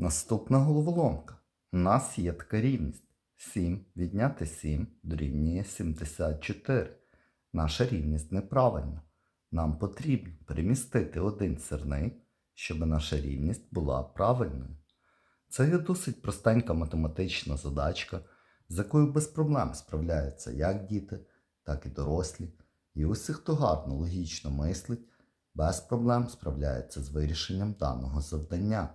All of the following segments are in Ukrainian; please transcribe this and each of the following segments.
Наступна головоломка. У нас є така рівність. 7 відняти 7 дорівнює 74. Наша рівність неправильна. Нам потрібно перемістити один сірник, щоб наша рівність була правильною. Це є досить простенька математична задачка, з якою без проблем справляються як діти, так і дорослі. І усі, хто гарно логічно мислить, без проблем справляється з вирішенням даного завдання.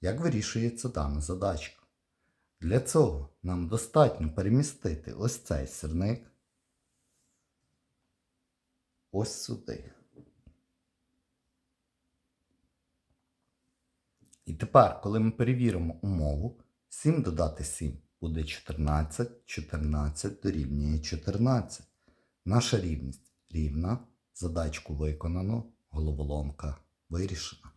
Як вирішується дана задачка? Для цього нам достатньо перемістити ось цей сирник ось сюди. І тепер, коли ми перевіримо умову, 7 додати 7 буде 14, 14 дорівнює 14. Наша рівність рівна, задачку виконано, головоломка вирішена.